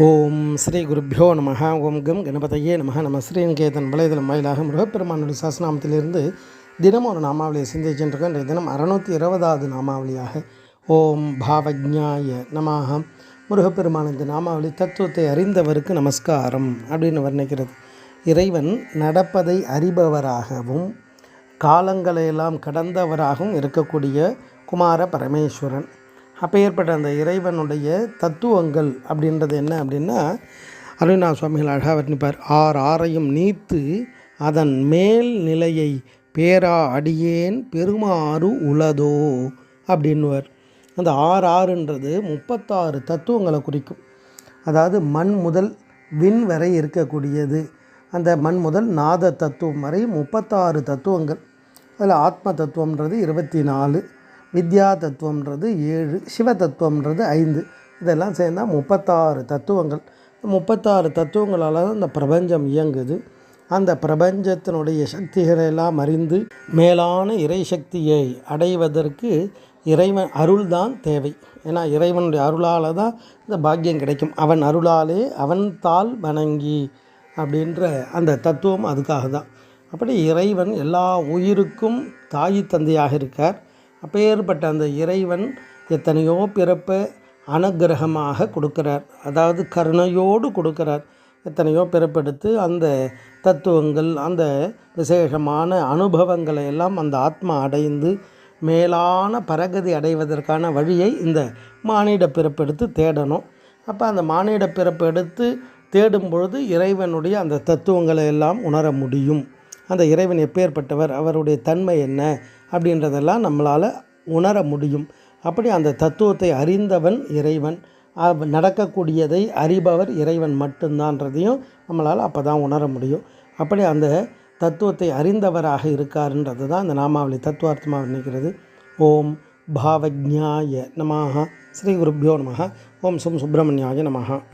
ஓம் ஸ்ரீ குருப்பியோ நம ஓம் கம் கணபதையே நம நம்ம ஸ்ரீநிகேதன் வலைதளம் வாயிலாக முருகப்பெருமானுடைய சாசனாமத்திலிருந்து தினம் ஒரு நாமாவளியை சிந்திச்சுருக்கோம் இன்றைய தினம் அறுநூற்றி இருபதாவது நாமாவளியாக ஓம் பாவஜாய நமாக முருகப்பெருமான் இந்த நாமாவளி தத்துவத்தை அறிந்தவருக்கு நமஸ்காரம் அப்படின்னு வர்ணிக்கிறது. இறைவன் நடப்பதை அறிபவராகவும் காலங்களையெல்லாம் கடந்தவராகவும் இருக்கக்கூடிய குமார பரமேஸ்வரன். அப்பேற்பட்ட அந்த இறைவனுடைய தத்துவங்கள் அப்படின்றது என்ன அப்படின்னா அருணா சுவாமிகள் அழகாக வர்ணிப்பார். ஆர் ஆறையும் நீத்து அதன் மேல் நிலையை பேரா அடியேன் பெருமாறு உளதோ அப்படின்னுவார். அந்த ஆறு ஆறுன்றது முப்பத்தாறு தத்துவங்களை குறிக்கும். அதாவது மண் முதல் விண் வரை இருக்கக்கூடியது. அந்த மண் முதல் நாத தத்துவம் வரை முப்பத்தாறு தத்துவங்கள். அதில் ஆத்ம தத்துவம்ன்றது இருபத்தி நாலு. வித்யா தத்துவம்ன்றது ஏழு சிவ தத்துவம்ன்றது ஐந்து. இதெல்லாம் சேர்ந்தால் முப்பத்தாறு தத்துவங்கள். முப்பத்தாறு தத்துவங்களால் தான் இந்த பிரபஞ்சம் இயங்குது. அந்த பிரபஞ்சத்தினுடைய சக்திகளை எல்லாம் அறிந்து மேலான இறை சக்தியை அடைவதற்கு இறைவன் அருள் தான் தேவை. ஏன்னா இறைவனுடைய அருளால் தான் இந்த பாக்கியம் கிடைக்கும். அவன் அருளாலே அவன் தாள் வணங்கி அப்படின்ற அந்த தத்துவம் அதுக்காக தான் அப்படி இறைவன் எல்லா உயிருக்கும் தாய் தந்தையாக இருக்கார். அப்பேற்பட்ட அந்த இறைவன் எத்தனையோ பிறப்பை அனுகிரகமாக கொடுக்கிறார். அதாவது கருணையோடு கொடுக்கிறார். எத்தனையோ பிறப்பெடுத்து அந்த தத்துவங்கள் அந்த விசேஷமான அனுபவங்களை எல்லாம் அந்த ஆத்மா அடைந்து மேலான பரகதி அடைவதற்கான வழியை இந்த மானிட பிறப்பெடுத்து தேடணும். அப்போ அந்த மானிட பிறப்பெடுத்து தேடும் பொழுது இறைவனுடைய அந்த தத்துவங்களை எல்லாம் உணர முடியும். அந்த இறைவன் எப்பேற்பட்டவர் அவருடைய தன்மை என்ன அப்படின்றதெல்லாம் நம்மளால் உணர முடியும். அப்படி அந்த தத்துவத்தை அறிந்தவன் இறைவன் நடக்கக்கூடியதை அறிபவர் இறைவன் மட்டும்தான்றதையும் நம்மளால் அப்போ தான் உணர முடியும். அப்படி அந்த தத்துவத்தை அறிந்தவராக இருக்காருன்றது தான் இந்த நாமாவளி தத்துவார்த்தமாக நினைக்கிறது. ஓம் பாவஜாய நமாக ஸ்ரீ குருப்பியோ நமக ஓம் சும் சுப்பிரமணியாய நமக